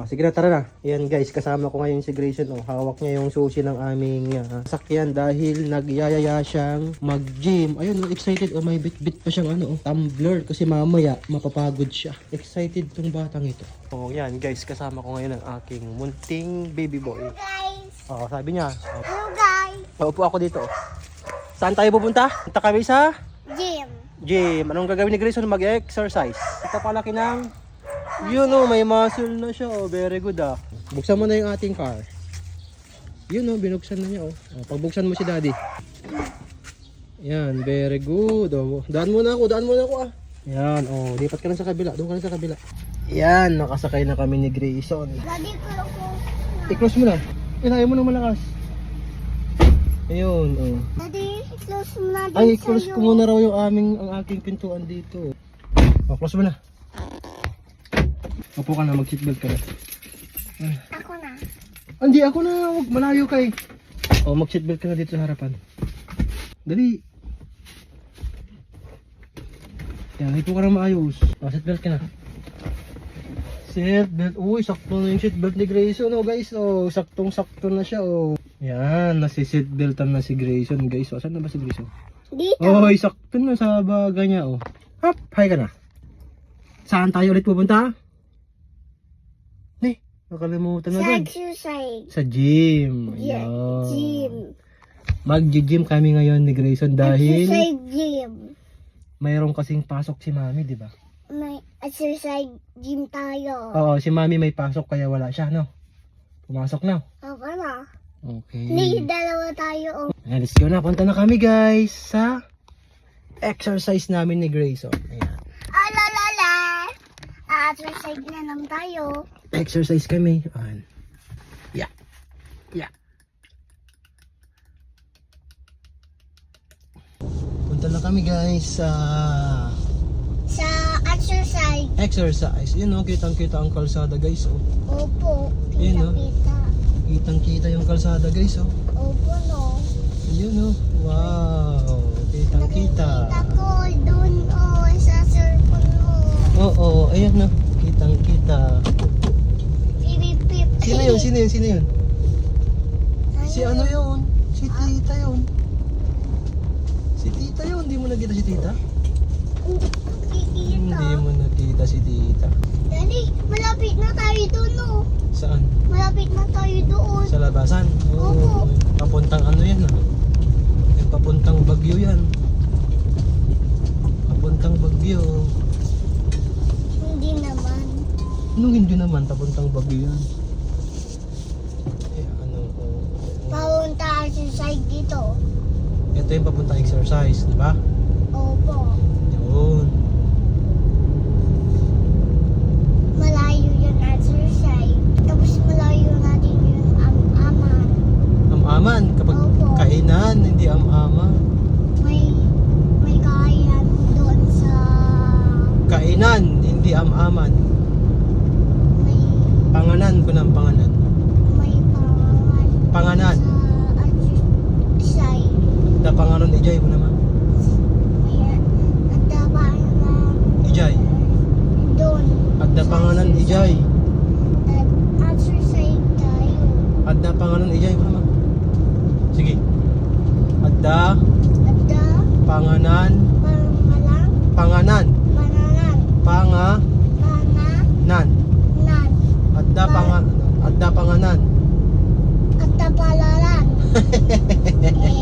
Oh, sige na, tara na. Ayan guys, kasama ko ngayon si Grayson. Oh. Hawak niya yung susi ng aming ah, sakyan dahil nagyayaya siyang mag-gym. Ayun, oh, excited. Oh, may bit-bit pa siyang ano, oh, tumbler kasi mamaya mapapagod siya. Excited tong batang ito. Oh, yan guys, kasama ko ngayon ang aking munting baby boy. guys. Oh, sabi niya, oh, Hello guys. paupo ako dito. Saan tayo pupunta? Punta kami sa Jim. gym. Anong gagawin ni Grayson? Mag-exercise. Ito palaki ng... Yun oh, may muscle na siya oh. Very good ah. Buksan mo na yung ating car. Yun oh, binuksan na niya oh. oh pagbuksan mo si daddy. Yan, very good oh. Daan mo na ako, daan mo na ako ah. Yan, oh, lipat ka na sa kabila. Doon ka na sa kabila. Yan, nakasakay na kami ni Grayson. Daddy ko ako. I-close mo na. Inayo mo na malakas. Ayun, oh. Daddy, close mo na din Ay, close sa'yo. ko muna raw yung aming, ang aking pintuan dito. O, close mo na. Opo ka na, mag-seatbelt ka na. Ako na. Hindi, ako na, wag malayo kay. O, mag-seatbelt ka na dito sa harapan. Dali. Yan, ito ka na maayos. O, seatbelt ka na. Seatbelt. Uy, sakto na yung seatbelt ni Grayson, oh guys. Oh, saktong-sakto na siya, oh. Yan, nasi-seatbeltan na si Grayson, guys. O, saan na ba si Grayson? Dito. Oy, sakto na sa baga niya, oh. Hop, hi ka na. Saan tayo ulit pupunta? Nakalimutan na Sa exercise. Sa gym. Yeah, Ayan. gym. Mag-gym kami ngayon ni Grayson dahil Exercise gym. mayroong kasing pasok si Mami, di ba? May exercise gym tayo. Oo, si Mami may pasok kaya wala siya, no? Pumasok na. Ako na. Okay. Hindi, dalawa tayo. oh. Ayan, let's go na. Punta na kami, guys, sa exercise namin ni Grayson. Ayan. Alalala. Exercise na naman tayo. Exercise kami. Ayan. Yeah. Yeah. Punta na kami guys sa Sa exercise. exercise. Yun oh, kitang kita ang kalsada guys oh. Opo. Yun, no? Kita-kita. Kitang kita yung kalsada guys oh. Opo, no. Yun oh. Wow. Kitang kita. Nakikita ko doon, oh, sa cellphone mo. Oo, oh, ayan na. Kitang kita. Sino yun? Sino yun? Sino yun? Si ano yun? Si tita yun. Si tita yun. Hindi mo nakita si tita? Hindi mo nakita si tita. Daddy, malapit na tayo doon, no. Saan? Malapit na tayo doon. Sa labasan? Opo. Papuntang ano yan ah? Papuntang Bagyo yan. Papuntang Bagyo. Hindi naman. Anong hindi naman? Papuntang Bagyo yan. Eh, ano? oh, Papunta exercise dito. Papuntang exercise, di ba? Opo. Yun. Malayo yung exercise. Tapos malayo natin yung am-aman. Am-aman. Kapag Opo. kainan, hindi am-ama. May, may kayan doon sa... Kainan, hindi am-aman. May, Panganan ko ng panganan. may pangalan. Panganan. Sa exercise. Da pangalan ijay mo naman. May ada pa na Ijay. doon. Adda pangalan ijay. At exercise tayo. Adda pangalan ijay mo naman. Sige. Adda Ada panganan pangalan. panganan panganan Pananan. adda panga adda panganan Ada palalan.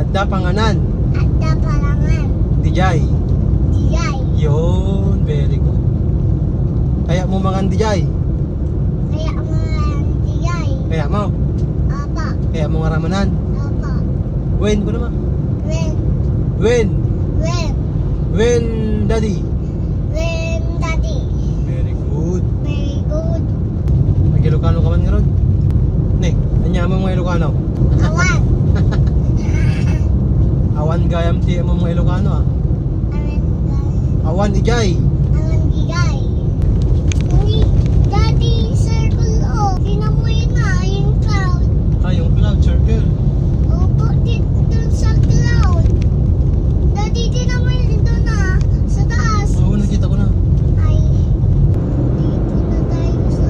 adda panganan Ada palangan. dijay Dijay. yun very good kaya mo mangan dijay Kaya mga dijay. kaya mo Apa. kaya mo ngaramanan Apa. when ko naman When. when When. when daddy When daddy. very good Very good. Mag Ilocano ka man ngayon? Nek, anya mo mga Ilocano? Awan. Awan gayam ti mo mga Ilocano ah. Awan. Awan ijay. Awan dijay. Hindi. Daddy, circle oh. Kinamoy na yung cloud. Ah, yung cloud circle. Opo, dito dun sa cloud. Daddy, kinamoy dito na. Sa taas. Oo, nakita ko na. Ay. Dito na tayo sa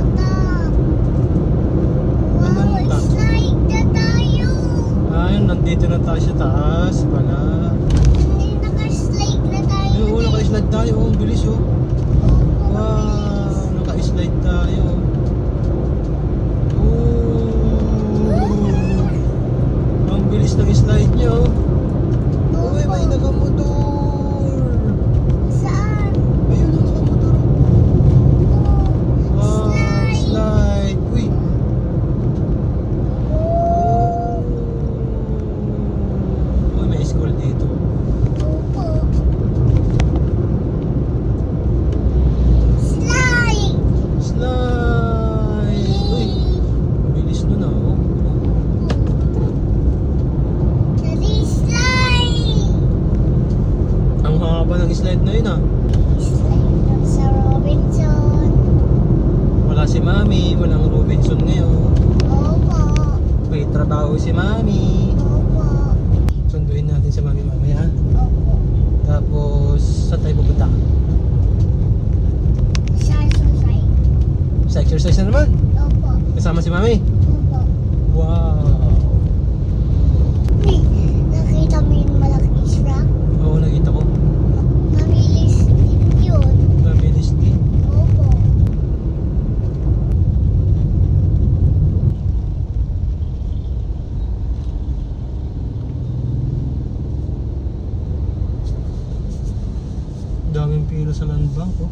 sa taas pala. Hindi naka-slide na tayo. Ay, oo, naka-slide tayo. Oh, bilis oh. Wow, naka-slide tayo. Oh. Ang bilis ng slide niya oh. Uy, may nakamotor. Si Mami, walang Robinson ngayon. Opo. May trabaho si Mami. Opo. Sunduin natin si Mami mamaya. Opo. Tapos, saan tayo pupunta? Sa slide. Sa exercise na naman. Opo. Kasama si Mami. Opo. Wow. Hey, nakita mo yung malaking isra? Oo, nakita ko. Mabilis din yun. Mabilis din. Opo. Daming pila sa land bank oh.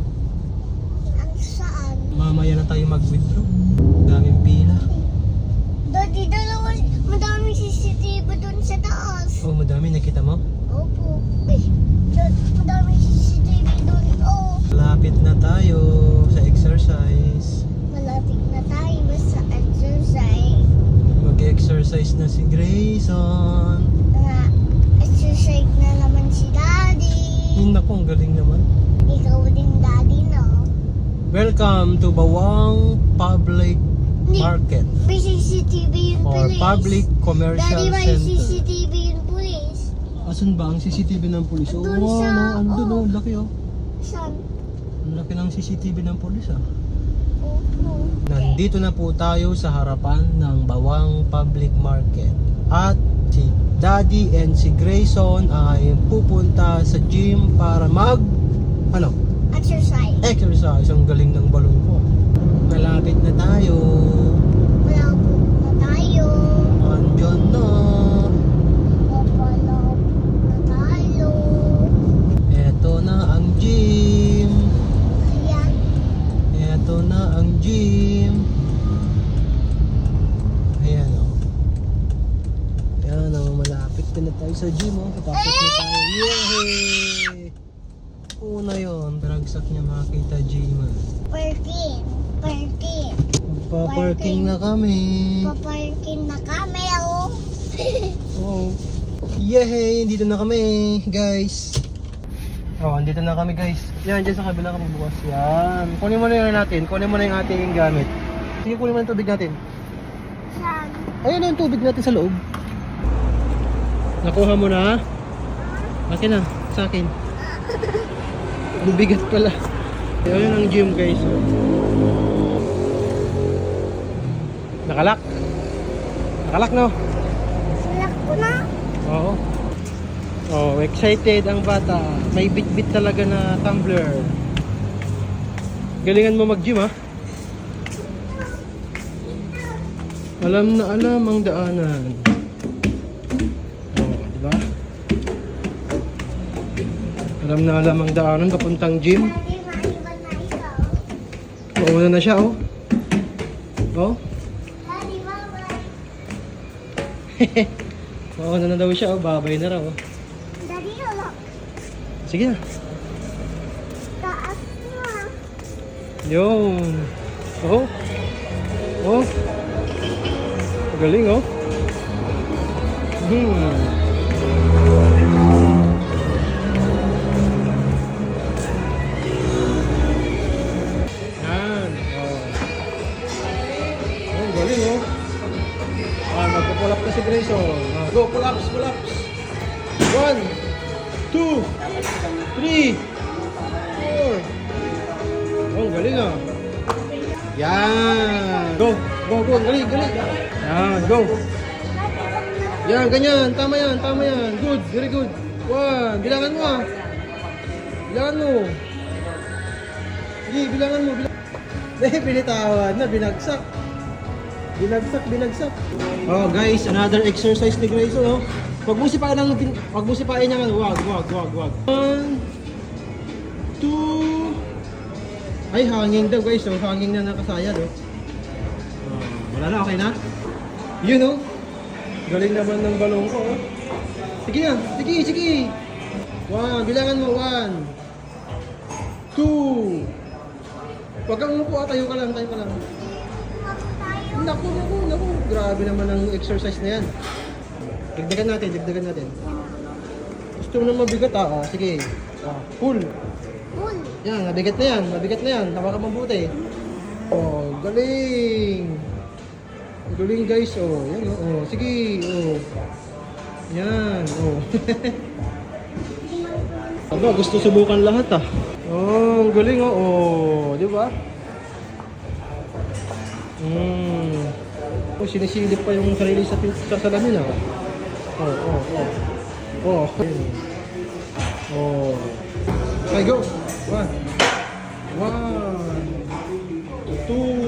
Ang saan? Mamaya na tayo mag-withdraw. Daming pila. Daddy, dalawa, madaming CCTV dun sa taas. Oh, madami. Nakita mo? Opo. Ay, dad, madaming CCTV dun. Oh. Malapit na tayo sa exercise. Malapit na tayo sa exercise. Mag-exercise na si Grayson. Na, exercise na naman si Daddy. Yun ako, ang galing naman. Ikaw din, Daddy, no? Welcome to Bawang Public Ni- Market May CCTV yung or police. Public Commercial Daddy, may Center. CCTV yung police. Asan ba ang CCTV ng pulis? Oo, Doon oh, sa- ano, andun oh. oh, laki oh. Saan? Ang laki ng CCTV ng pulis ah. Nandito na po tayo sa harapan ng Bawang Public Market. At si Daddy and si Grayson ay pupunta sa gym para mag ano, Exercise. exercise. Ang galing ng balon ko. Malapit na tayo. Paparking na kami. Paparking na kami, oh. Oh. Yay! Dito na kami, guys. Oh, andito na kami, guys. Yan, dyan sa kabila kami bukas. Yan. Kunin mo na yun natin. Kunin mo na yung ating gamit. Sige, kunin mo na yung tubig natin. Saan? Ayun na yung tubig natin sa loob. Nakuha mo na? Akin na, sa akin. Bubigat pala. Ayun ang gym guys. oh. Nakalak. Nakalak no? Salak ko na. Oo. Oh, excited ang bata. May bit-bit talaga na tumbler. Galingan mo mag-gym ha? Alam na alam ang daanan. Oh, di ba? Alam na alam ang daanan papuntang gym. Maiwan na na siya oh. Oh, mauna na daw siya oh. Babay na raw oh. Daddy, halak. Sige na. Taas na. Yun. Oh. Oh. Galing oh. Hmm. Go, pull ups, pull ups. One, two, three, four. Oh, galing ah. Yan. Go, go, go. Galing, galing. Yan, go. Yan, ganyan. Tama yan, tama yan. Good, very good. One, bilangan mo ah. Bilangan mo. Sige, bilangan mo. Bilang... Eh, binitawan na, binagsak. Binagsak, binagsak. Oh, guys, another exercise ni Grayson, oh. Pag mo sipain ng, pag mo sipain niya, ano, wag, wag, wag, wag. One, two, ay, hanging daw, guys, oh. Hanging na nakasayad, oh. Oh, wala na, okay na? Yun, oh. Galing naman ng balong ko, oh. Sige na, sige, sige. One, bilangan mo, one. Two. Huwag kang umupo, ah, tayo ka lang, tayo ka lang. Naku, naku, naku. Grabe naman ang exercise na yan. Dagdagan natin, dagdagan natin. Gusto mo na mabigat ah. Oh, sige. Ah, pull. Cool. Yan, mabigat na yan. Mabigat na yan. Hawakan mabuti. Oh, galing. Galing guys. Oh, yan oh. oh. Sige. Oh. Yan. Oh. Aba, gusto subukan lahat ah. Oh, galing oh. oh. Di ba? Hmm. Oh, sinisilip pa yung sarili sa, sa salamin ah. Oh, oh, oh. Oh. Oh. Okay, go. One. One. Two.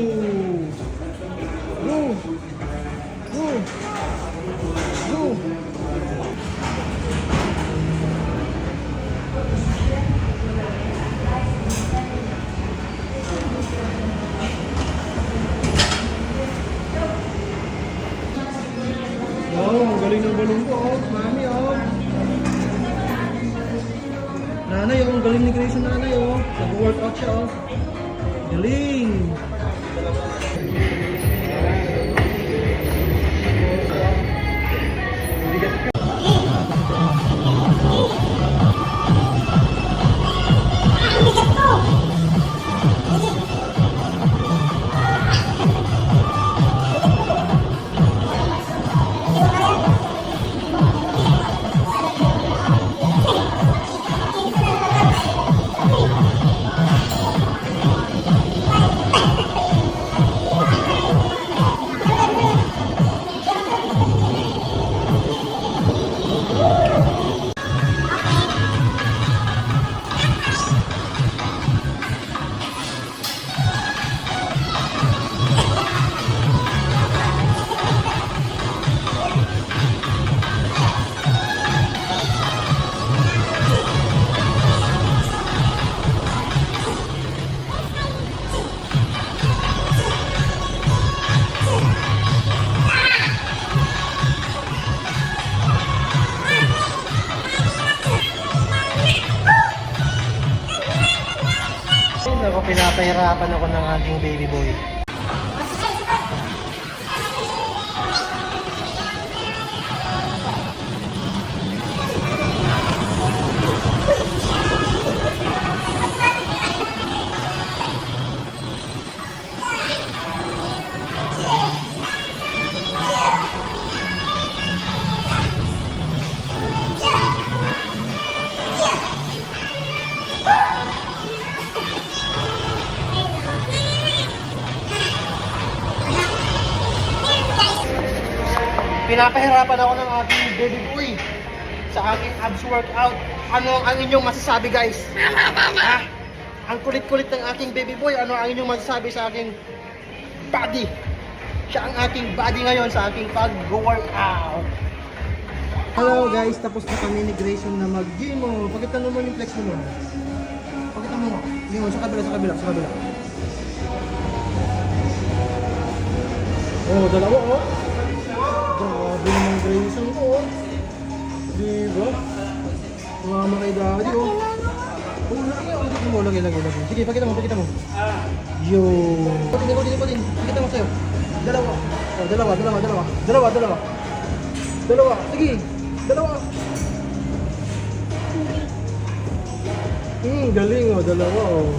Galing. Pinapahirapan ako ng aking baby boy sa aking abs workout. Ano ang inyong masasabi guys? Ha? Ang kulit-kulit ng aking baby boy, ano ang inyong masasabi sa aking body? Siya ang aking body ngayon sa aking pag-workout. Hello guys, tapos na kami ni Grayson na mag-gym. Oh. Pakita naman yung flex mo. Pakita mo. Yun, sa kabila, sa kabila, sa kabila. Oh, dalawa oh. Diba? Mama kay daddy oh. Oh, lagi oh. Lagi mo, lagi, lagi, lagi. Sige, pakita mo, pakita mo. Yo. Patin, patin, patin. Pakita mo sa'yo. Dalawa. Oh, dalawa, dalawa, dalawa. Dalawa, dalawa. Dalawa. Sige. Dalawa. Hmm, galing oh, dalawa oh.